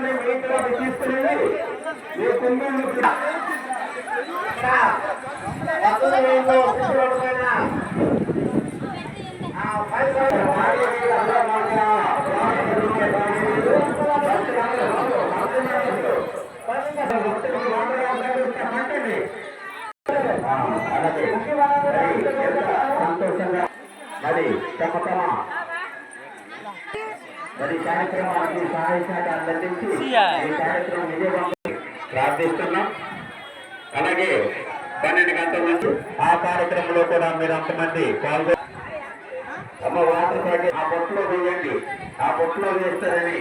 వాటిని మీటర్లకు తీసుకునేది ఈ కుంభంలోకి సంతోషంగా. మరి తమ తమ మరి కార్యక్రమానికి సహాయ సహకారాలు అందించి ఈ కార్యక్రమం విజయవంతం ప్రార్థిస్తున్నాం. అలాగే పన్నెండు గంటల నుంచి ఆ కార్యక్రమంలో కూడా మీరు అంతమంది పాల్గొ అమ్మ వాటర్ ఆ బొట్టులో వేయండి. ఆ బొట్టులో వేస్తారని.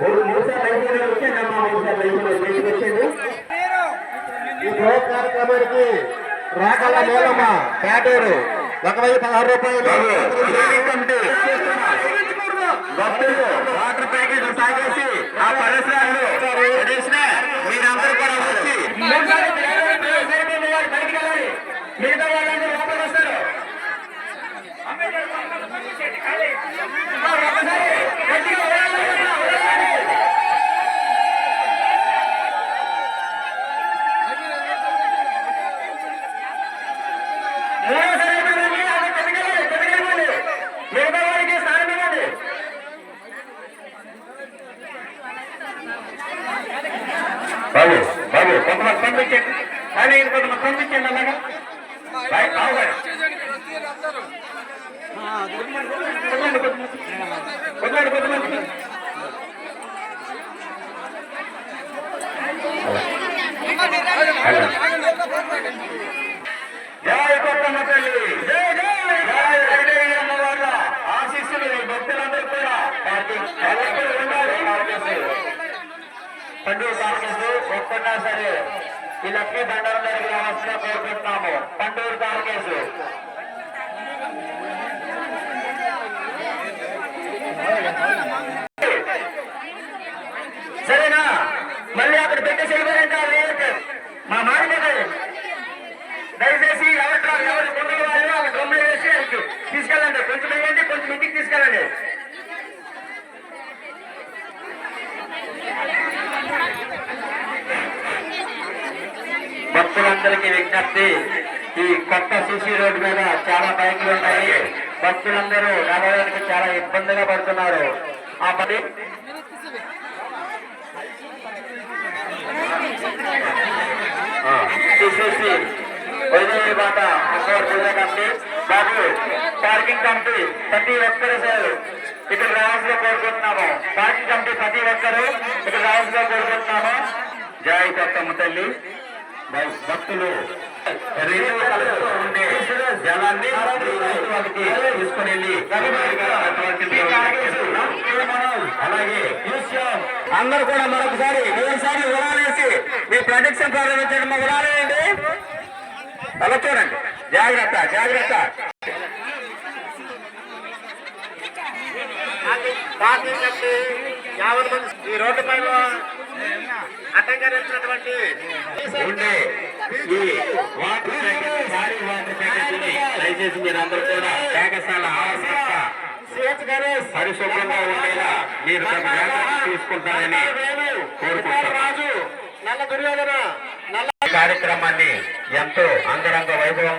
మూడు నిమిషాలు అయిపోయిన వచ్చేయండి అమ్మ నిమిషాలు అయిపోయిన బయటకు వచ్చేయండి. ఈ గృహ కార్యక్రమానికి రాకల మూలమ్మ పేటూరు. ఒక వెయ్యి పదహారు రూపాయలు భక్తులు వాటర్ బాబు బాబు కొంతమంది పంపించండి. కానీ కొంతమంది పంపించండి అలాగా. బాయ్, బాబు గారు. కొద్దిమంది, కొద్దిమంది. కొద్దిమంది, కొత్తమ్మ తల్లి. ఆశీస్సులు భక్తులందరూ కూడా. ఉండాలి పండుగ కార్మికులు ఒక్కన్నా సరే. ఈ లక్ష్మీ దండారం దగ్గర రావాల్సిన కోరుకుంటున్నాము. పండూరు కార్కేసు సరేనా? మళ్ళీ అక్కడ పెట్టేసి వెళ్ళిపోయారంటే మా మాట దయచేసి ఎవరు ఎవరు కొనుగోలు వాళ్ళు అక్కడ గమ్ములు వేసి తీసుకెళ్ళండి. కొంచెం వేయండి కొంచెం ఇంటికి తీసుకెళ్ళండి. భక్తులందరికీ విజ్ఞప్తి ఈ కొత్త సిసి రోడ్డు మీద చాలా బైకులు ఉన్నాయి భక్తులందరూ నడవడానికి చాలా ఇబ్బందిగా పడుతున్నారు. ఆ పని తీసేసి వైద్య బాట అమ్మవారి పూజ కమిటీ బాబు పార్కింగ్ కమిటీ ప్రతి ఒక్కరు సార్ ఇక్కడ రావాల్సిన కోరుకుంటున్నాము. పార్కింగ్ కమిటీ ప్రతి ఒక్కరు ఇక్కడ రావాల్సిన కోరుకుంటున్నాము. జాయి కొత్తమ్మ తల్లి. భక్తులు ఉండే జలాన్ని తీసుకుని వెళ్ళి అలాగే అందరూ కూడా మరొకసారి మూడుసారి ఉడాలేసి మీ ప్రొటెక్షన్ ప్రారంభించండి మా అలా చూడండి. జాగ్రత్త జాగ్రత్త. ఈ రోడ్డు పైన అడ్డంగా నిలిచినటువంటి ఉండే ఈ వాటర్ ప్యాకెట్ భారీ వాటర్ ప్యాకెట్ దయచేసి కూడా ఆవశ్యక పరిశుభ్రంగా ఉండేలా మీరు తీసుకుంటారని కార్యక్రమాన్ని ఎంతో అంగరంగ వైభవంగా